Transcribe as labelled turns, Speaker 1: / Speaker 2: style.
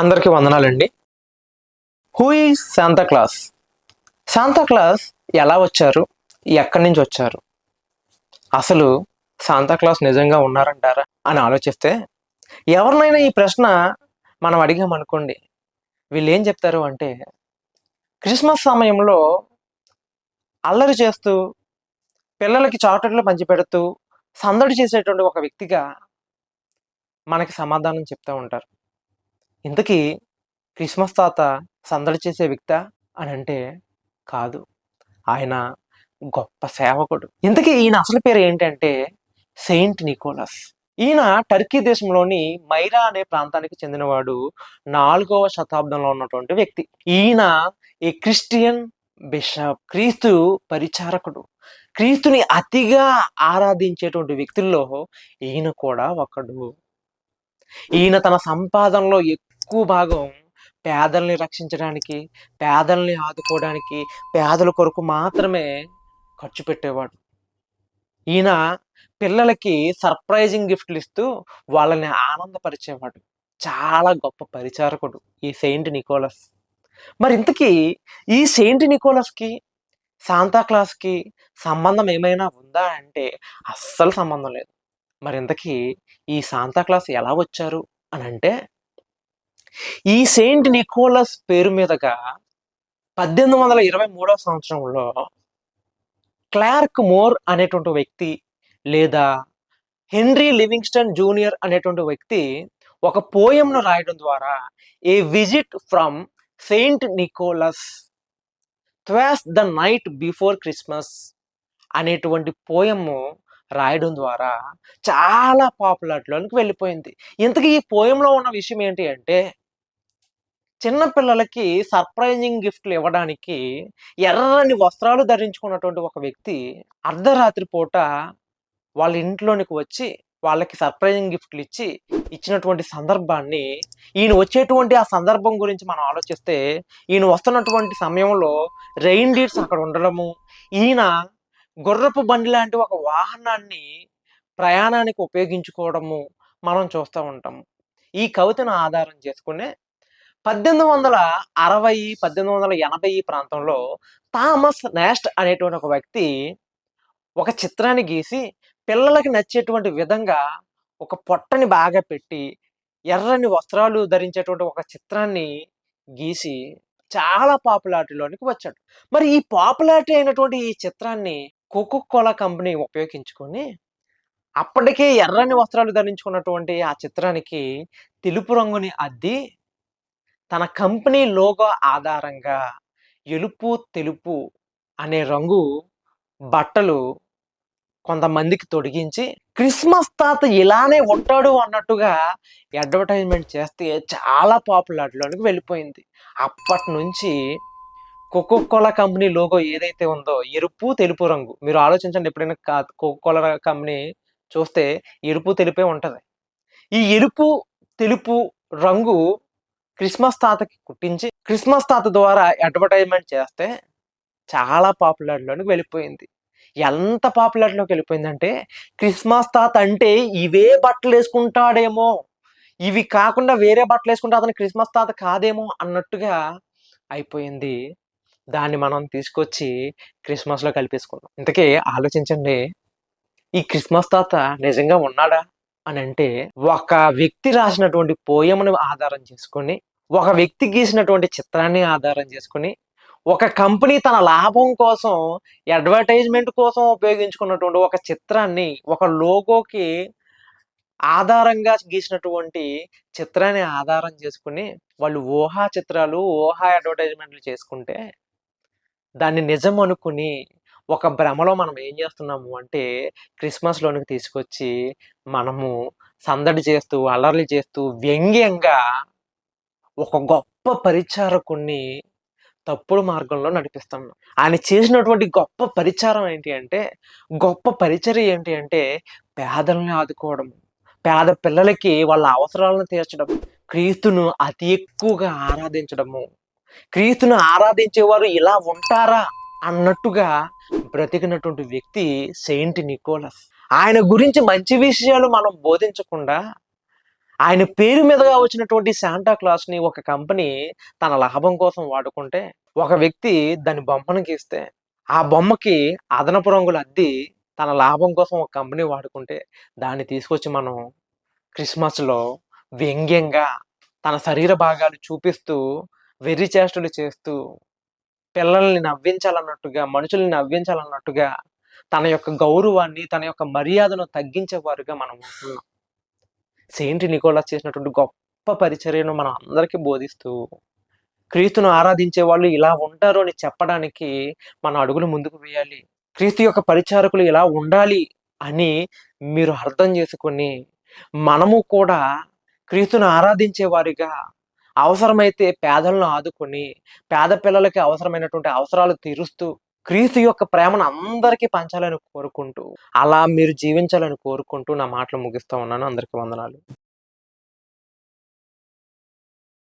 Speaker 1: అందరికీ వందనాలండి. Who is Santa Claus Santa Claus ఎలా వచ్చారు? ఎక్కడి నుంచి వచ్చారు? అసలు శాంతా క్లాస్ నిజంగా ఉన్నారంటారా అని ఆలోచిస్తే ఎవరినైనా ఈ ప్రశ్న మనం అడిగామనుకోండి వీళ్ళు ఏం చెప్తారు అంటే క్రిస్మస్ సమయంలో అల్లరి చేస్తూ పిల్లలకి చాక్లెట్లు పంచిపెడుతూ సందడి చేసేటువంటి ఒక వ్యక్తిగా మనకి సమాధానం చెప్తూ ఉంటారు. ఇంతకీ క్రిస్మస్ తాత సందడి చేసే వ్యక్తా అని అంటే కాదు. ఆయన గొప్ప సేవకుడు. ఇంతకీ ఈయన అసలు పేరు ఏంటంటే సెయింట్ నికోలస్. ఈయన టర్కీ దేశంలోని మైరా అనే ప్రాంతానికి చెందినవాడు నాలుగవ శతాబ్దంలో ఉన్నటువంటి వ్యక్తి. ఈయన ఈ క్రిస్టియన్ బిషప్ క్రీస్తు పరిచారకుడు. క్రీస్తుని అతిగా ఆరాధించేటువంటి వ్యక్తుల్లో ఈయన కూడా ఒకడు. ఈయన తన సంపాదనలో ఎక్కువ భాగం పేదల్ని రక్షించడానికి పేదల్ని ఆదుకోవడానికి పేదల కొరకు మాత్రమే ఖర్చు పెట్టేవాడు. ఈయన పిల్లలకి సర్ప్రైజింగ్ గిఫ్ట్లు ఇస్తూ వాళ్ళని ఆనందపరిచేవాడు. చాలా గొప్ప పరిచారకుడు ఈ సెయింట్ నికోలస్. మరి ఇంతకీ ఈ సెయింట్ నికోలస్కి శాంతాక్లాస్కి సంబంధం ఏమైనా ఉందా అంటే అస్సలు సంబంధం లేదు. మరి ఇంతకీ ఈ శాంతాక్లాస్ ఎలా వచ్చారు అని అంటే ఈ సెయింట్ నికోలస్ పేరు మీదుగా పద్దెనిమిది వందల ఇరవై మూడవ సంవత్సరంలో క్లార్క్ మోర్ అనేటువంటి వ్యక్తి లేదా హెన్రీ లివింగ్స్టన్ జూనియర్ అనేటువంటి వ్యక్తి ఒక పోయంను రాయడం ద్వారా ఏ visit from Saint Nicholas త్వాస్ the night before Christmas అనేటువంటి పోయము రాయడం ద్వారా చాలా పాపులారిటీలోనికి వెళ్ళిపోయింది. ఇంతకీ ఈ పోయంలో ఉన్న విషయం ఏంటి అంటే చిన్నపిల్లలకి సర్ప్రైజింగ్ గిఫ్ట్లు ఇవ్వడానికి ఎర్రని వస్త్రాలు ధరించుకున్నటువంటి ఒక వ్యక్తి అర్ధరాత్రి పూట వాళ్ళ ఇంట్లోనికి వచ్చి వాళ్ళకి సర్ప్రైజింగ్ గిఫ్ట్లు ఇచ్చి ఇచ్చినటువంటి సందర్భాన్ని ఈయన వచ్చేటువంటి ఆ సందర్భం గురించి మనం ఆలోచిస్తే ఈయన వస్తున్నటువంటి సమయంలో రెయిన్ డీర్స్ అక్కడ ఉండడము ఈయన గుర్రపు బండి లాంటి ఒక వాహనాన్ని ప్రయాణానికి ఉపయోగించుకోవడము మనం చూస్తూ ఉంటాము. ఈ కవితను ఆధారం చేసుకునే పద్దెనిమిది వందల అరవై పద్దెనిమిది వందల ఎనభై ప్రాంతంలో థామస్ నాస్ట్ అనేటువంటి ఒక వ్యక్తి ఒక చిత్రాన్ని గీసి పిల్లలకి నచ్చేటువంటి విధంగా ఒక పొట్టని బాగా పెట్టి ఎర్రని వస్త్రాలు ధరించేటువంటి ఒక చిత్రాన్ని గీసి చాలా పాపులారిటీలోనికి వచ్చాడు. మరి ఈ పాపులారిటీ అయినటువంటి ఈ చిత్రాన్ని కోకో కోలా కంపెనీ ఉపయోగించుకొని అప్పటికే ఎర్రని వస్త్రాలు ధరించుకున్నటువంటి ఆ చిత్రానికి తెలుపు రంగుని అద్ది తన కంపెనీ లోగో ఆధారంగా ఎలుపు తెలుపు అనే రంగు బట్టలు కొంతమందికి తొడిగించి క్రిస్మస్ తాత ఇలానే ఉంటాడు అన్నట్టుగా అడ్వర్టైజ్మెంట్ చేస్తే చాలా పాపులారిటీలోనికి వెళ్ళిపోయింది. అప్పటి నుంచి కోకో కోలా కంపెనీ లోగో ఏదైతే ఉందో ఎరుపు తెలుపు రంగు మీరు ఆలోచించండి ఎప్పుడైనా కోకో కోలా కంపెనీ చూస్తే ఎరుపు తెలుపే ఉంటుంది. ఈ ఎరుపు తెలుపు రంగు క్రిస్మస్ తాతకి కుట్టించి క్రిస్మస్ తాత ద్వారా అడ్వర్టైజ్మెంట్ చేస్తే చాలా పాపులారిటీలోనికి వెళ్ళిపోయింది. ఎంత పాపులర్లోకి వెళ్ళిపోయిందంటే క్రిస్మస్ తాత అంటే ఇవే బట్టలు వేసుకుంటాడేమో ఇవి కాకుండా వేరే బట్టలు వేసుకుంటే అతను క్రిస్మస్ తాత కాదేమో అన్నట్టుగా అయిపోయింది. దాన్ని మనం తీసుకొచ్చి క్రిస్మస్లో కలిపేసుకున్నాం ఇంతకీ ఆలోచించండి ఈ క్రిస్మస్ తాత నిజంగా ఉన్నాడా? అని అంటే ఒక వ్యక్తి రాసినటువంటి పోయమును ఆధారం చేసుకొని ఒక వ్యక్తి గీసినటువంటి చిత్రాన్ని ఆధారం చేసుకొని ఒక కంపెనీ తన లాభం కోసం అడ్వర్టైజ్మెంట్ కోసం ఉపయోగించుకున్నటువంటి ఒక చిత్రాన్ని ఒక లోగోకి ఆధారంగా గీసినటువంటి చిత్రాన్ని ఆధారం చేసుకుని వాళ్ళు ఊహా చిత్రాలు ఊహా అడ్వర్టైజ్మెంట్లు చేసుకుంటే దాన్ని నిజం అనుకుని ఒక భ్రమలో మనం ఏం చేస్తున్నాము అంటే క్రిస్మస్లోనికి తీసుకొచ్చి మనము సందడి చేస్తూ అల్లర్లు చేస్తూ వ్యంగ్యంగా ఒక గొప్ప పరిచారకుణ్ణి తప్పుడు మార్గంలో నడిపిస్తున్నాం. ఆయన చేసినటువంటి గొప్ప పరిచారం ఏంటి అంటే గొప్ప పరిచర్య ఏంటి అంటే పేదల్ని ఆదుకోవడం పేద పిల్లలకి వాళ్ళ అవసరాలను తీర్చడం. క్రీస్తును అతి ఎక్కువగా ఆరాధించడము. క్రీస్తును ఆరాధించేవారు ఇలా ఉంటారా? అన్నట్టుగా బ్రతికినటువంటి వ్యక్తి సెయింట్ నికోలస్. ఆయన గురించి మంచి విషయాలు మనం బోధించకుండా ఆయన పేరు మీదుగా వచ్చినటువంటి శాంటా క్లాస్ని ఒక కంపెనీ తన లాభం కోసం వాడుకుంటే ఒక వ్యక్తి దాని బొమ్మను గీస్తే ఆ బొమ్మకి అదనపు రంగులు అద్ది తన లాభం కోసం ఒక కంపెనీ వాడుకుంటే దాన్ని తీసుకొచ్చి మనం క్రిస్మస్లో వ్యంగ్యంగా తన శరీర భాగాలు చూపిస్తూ వెర్రి చేష్టలు చేస్తూ పిల్లల్ని నవ్వించాలన్నట్టుగా మనుషుల్ని నవ్వించాలన్నట్టుగా తన యొక్క గౌరవాన్ని తన యొక్క మర్యాదను తగ్గించేవారుగా మనం ఉంటున్నాం. సెయింట్ నికోలాస్ చేసినటువంటి గొప్ప పరిచర్యను మనం అందరికీ బోధిస్తూ క్రీస్తును ఆరాధించే వాళ్ళు ఇలా ఉంటారు అని చెప్పడానికి మన అడుగులు ముందుకు వేయాలి. క్రీస్తు యొక్క పరిచారకులు ఇలా ఉండాలి అని మీరు అర్థం చేసుకొని మనము కూడా క్రీస్తును ఆరాధించే వారిగా అవసరమైతే పేదలను ఆదుకొని పేద పిల్లలకి అవసరమైనటువంటి అవసరాలు తీరుస్తూ క్రీస్తు యొక్క ప్రేమను అందరికీ పంచాలని కోరుకుంటూ అలా మీరు జీవించాలని కోరుకుంటూ నా మాటలు ముగిస్తూ ఉన్నాను. అందరికీ వందనాలు.